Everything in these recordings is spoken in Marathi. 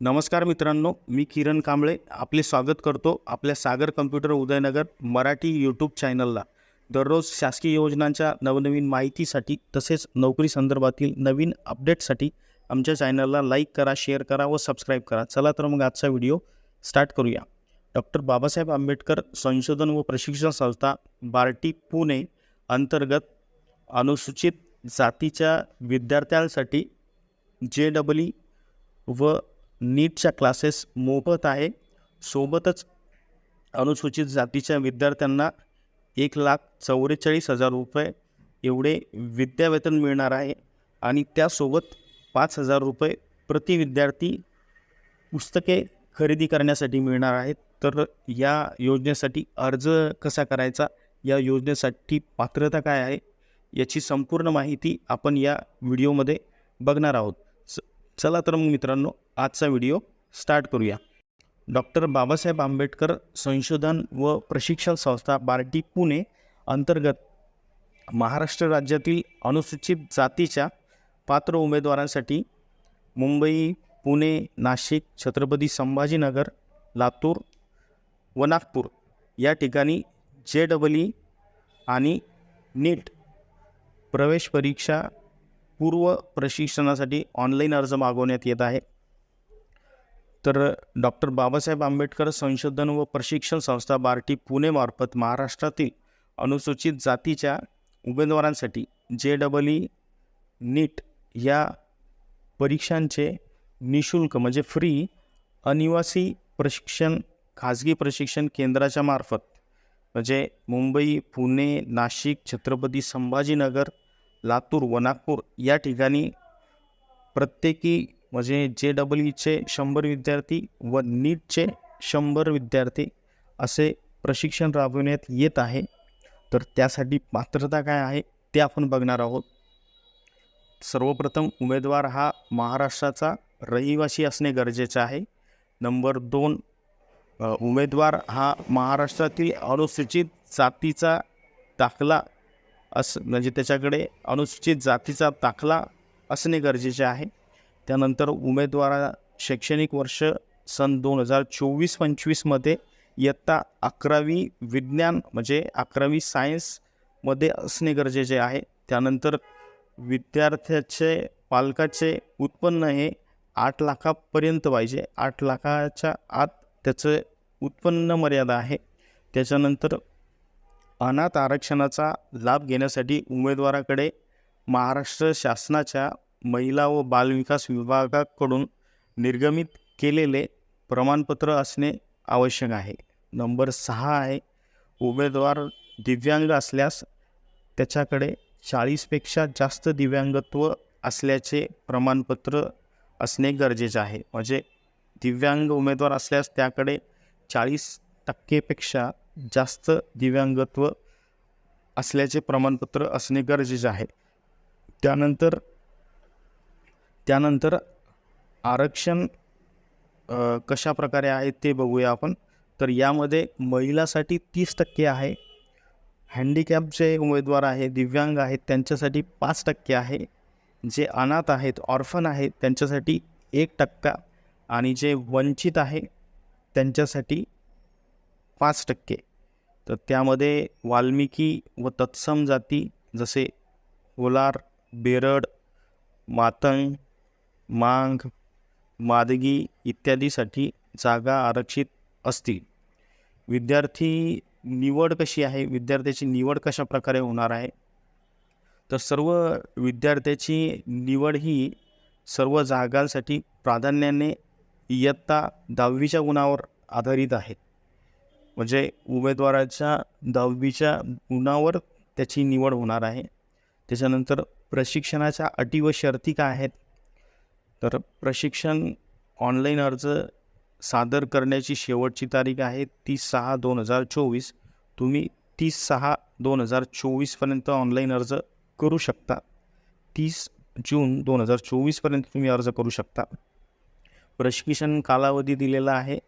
नमस्कार मित्रांनो मी किरण कांबळे आपले स्वागत करतो आपल्या सागर कम्प्युटर उदयनगर मराठी यूट्यूब चॅनलला दररोज शासकीय योजनांच्या नवनवीन माहितीसाठी तसेच नोकरी संदर्भातील नवीन अपडेटसाठी आमच्या चॅनलला लाईक करा शेअर करा व सबस्क्राईब करा. चला तर मग आजचा व्हिडिओ स्टार्ट करूया. डॉक्टर बाबासाहेब आंबेडकर संशोधन व प्रशिक्षण संस्था बार्टी पुणे अंतर्गत अनुसूचित जातीच्या विद्यार्थ्यांसाठी जे डबल ई व नीटच्या क्लासेस मोफत आहे. सोबतच अनुसूचित जातीच्या विद्यार्थ्यांना एक लाख चौवेचाळीस हजार रुपये एवढे विद्यावेतन मिळणार आहे आणि त्यासोबत पाच हजार रुपये प्रति विद्यार्थी पुस्तके खरेदी करण्यासाठी मिळणार आहेत. तर या योजनेसाठी अर्ज कसा करायचा? या योजनेसाठी पात्रता काय आहे? याची संपूर्ण माहिती आपण या व्हिडिओमध्ये बघणार आहोत. च चला तर मग मित्रांनो आजचा व्हिडिओ स्टार्ट करूया. डॉक्टर बाबासाहेब आंबेडकर संशोधन व प्रशिक्षण संस्था बार्टी पुणे अंतर्गत महाराष्ट्र राज्यातील अनुसूचित जातीच्या पात्र उमेदवारांसाठी मुंबई पुणे नाशिक छत्रपती संभाजीनगर लातूर व नागपूर या ठिकाणी जे डबल ई आणि नीट प्रवेश परीक्षा पूर्व प्रशिक्षणासाठी ऑनलाईन अर्ज मागवण्यात येत आहे. तर डॉक्टर बाबासाहेब आंबेडकर संशोधन व प्रशिक्षण संस्था बार्टी पुणेमार्फत महाराष्ट्रातील अनुसूचित जातीच्या उमेदवारांसाठी जे डबल ई नीट या परीक्षांचे निशुल्क म्हणजे फ्री अनिवासी प्रशिक्षण खाजगी प्रशिक्षण केंद्राच्या मार्फत म्हणजे मुंबई पुणे नाशिक छत्रपती संभाजीनगर लातूर व नागपूर या ठिकाणी प्रत्येकी म्हणजे जे डबल ईचे शंभर विद्यार्थी व नीटचे शंभर विद्यार्थी असे प्रशिक्षण राबविण्यात येत आहे. तर त्यासाठी पात्रता काय आहे ते आपण बघणार आहोत. सर्वप्रथम उमेदवार हा महाराष्ट्राचा रहिवासी असणे गरजेचे आहे. नंबर दोन उमेदवार हा महाराष्ट्रातील अनुसूचित जातीचा दाखला अस म्हणजे त्याच्याकडे अनुसूचित जातीचा दाखला असणे गरजेचे आहे. त्यानंतर उमेदवारा शैक्षणिक वर्ष सन दोन हजार चोवीस पंचवीसमध्ये इयत्ता अकरावी विज्ञान म्हणजे अकरावी सायन्समध्ये असणे गरजेचे आहे. त्यानंतर विद्यार्थ्याचे पालकाचे उत्पन्न हे आठ लाखापर्यंत पाहिजे. आठ लाखाच्या आत त्याचं उत्पन्न मर्यादा आहे. त्याच्यानंतर अनाथ आरक्षणाचा लाभ घेण्यासाठी उमेदवाराकडे महाराष्ट्र शासनाच्या महिला व बालविकास विभागाकडून निर्गमित केलेले प्रमाणपत्र असणे आवश्यक आहे. नंबर सहा आहे. उमेदवार दिव्यांग असल्यास त्याच्याकडे चाळीसपेक्षा जास्त दिव्यांगत्व असल्याचे प्रमाणपत्र असणे गरजेचे आहे. म्हणजे दिव्यांग उमेदवार असल्यास त्याकडे चाळीस टक्केपेक्षा जास्त दिव्यांगत्व असल्याचे प्रमाणपत्र असणे गरजेचे आहे. त्यानंतर त्यानंतर आरक्षण कशा प्रकारे आहे ते बघूया आपण. तर यामध्ये महिलासाठी तीस टक्के आहे हँडिकॅपचे उमेदवार आहे दिव्यांग आहेत त्यांच्यासाठी पाच टक्के आहे. जे अनाथ आहेत ऑर्फन आहेत त्यांच्यासाठी एक टक्का आणि जे वंचित आहे त्यांच्यासाठी पाच टक्के. तर त्यामध्ये वाल्मिकी व तत्सम जाती जसे कोलार बेरड मातंग मांग मादगी इत्यादीसाठी जागा आरक्षित असतील. विद्यार्थी निवड कशी आहे? विद्यार्थ्याची निवड कशा प्रकारे होणार आहे? तर सर्व विद्यार्थ्याची निवड ही सर्व जागांसाठी प्राधान्याने इयत्ता दहावीच्या गुणावर आधारित आहे. म्हणजे उमेदवाराच्या दहावीच्या गुणावर त्याची निवड होणार आहे. त्याच्यानंतर प्रशिक्षणाच्या अटी व शर्ती काय आहेत? तर प्रशिक्षण ऑनलाईन अर्ज सादर करण्याची शेवटची तारीख आहे तीस सहा दोन हजार चोवीस. तुम्ही तीस सहा दोन हजार चोवीसपर्यंत ऑनलाईन अर्ज करू शकता. तीस जून दोन हजार चोवीसपर्यंत तुम्ही अर्ज करू शकता. प्रशिक्षण कालावधी दिलेला आहे.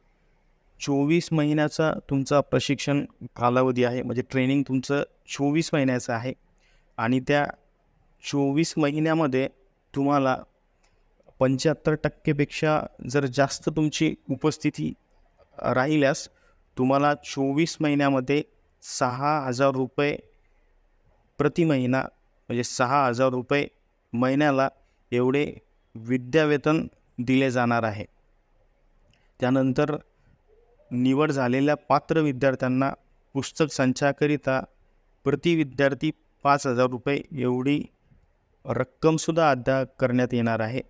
चोवीस महिन्याचा तुमचा प्रशिक्षण कालावधी आहे. म्हणजे ट्रेनिंग तुमचं चोवीस महिन्याचं आहे. आणि त्या चोवीस महिन्यामध्ये तुम्हाला पंच्याहत्तर टक्केपेक्षा जर जास्त तुमची उपस्थिती राहिल्यास तुम्हाला चोवीस महिन्यामध्ये सहा हजार रुपये प्रति महिना म्हणजे सहा हजार रुपये महिन्याला एवढे विद्यावेतन दिले जाणार आहे. त्यानंतर निवड झालेल्या पात्र विद्यार्थ्यांना पुस्तक संचाकरिता प्रति विद्यार्थी पाच हजार रुपये एवढी रक्कमसुद्धा अदा करण्यात येणार आहे.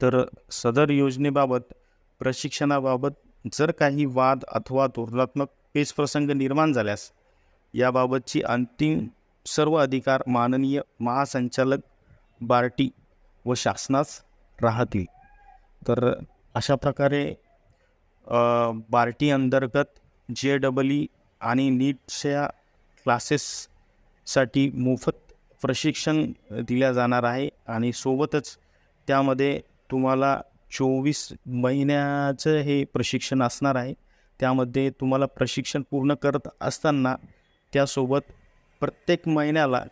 तर सदर योजनेबाबत प्रशिक्षणाबाबत जर काही वाद अथवा धोरणात्मक पेचप्रसंग निर्माण झाल्यास याबाबतची अंतिम सर्व अधिकार माननीय महासंचालक बार्टी व शासनास राहतील. तर अशा प्रकारे बार्टी अंतर्गत जे डबल ई आणि नीटच्या क्लासेससाठी मोफत प्रशिक्षण दिल्या जाणार आहे आणि सोबतच त्यामध्ये तुम्हाला चोवीस महिन्याचं हे प्रशिक्षण असणार आहे. त्यामध्ये तुम्हाला प्रशिक्षण पूर्ण करत असताना त्यासोबत प्रत्येक महिन्याला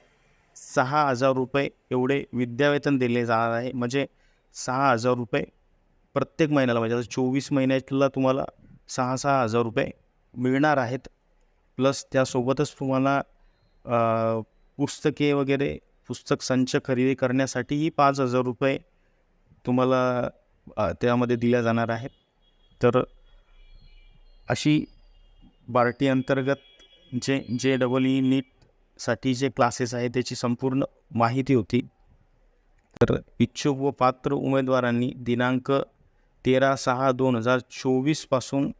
सहा हजार रुपये एवढे विद्यावेतन दिले जाणार आहे. म्हणजे सहा हजार रुपये प्रत्येक महिन्याला म्हणजे आता चोवीस महिन्याला तुम्हाला सहा सहा हजार रुपये मिळणार आहेत. प्लस त्यासोबतच तुम्हाला पुस्तके वगैरे पुस्तक संच खरेदी करण्यासाठीही पाच हजार रुपये तुम्हाला त्यामध्ये दिल्या जाणार आहेत. तर अशी बार्टी अंतर्गत जे जे डबल ई नीटसाठी जे क्लासेस आहे त्याची संपूर्ण माहिती होती. तर इच्छुक व पात्र उमेदवारांनी दिनांक तेरा सहा दोन हजार चोवीसपासून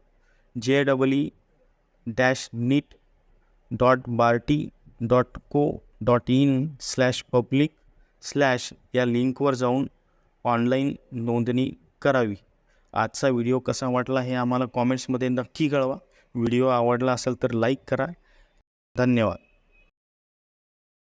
जे double e dash neet dot barti dot co dot in slash public slash या लिंकवर जाऊन ऑनलाईन नोंदणी करावी. आजचा व्हिडिओ कसा वाटला हे आम्हाला कॉमेंट्समध्ये नक्की कळवा. व्हिडिओ आवडला असेल तर लाईक करा. धन्यवाद.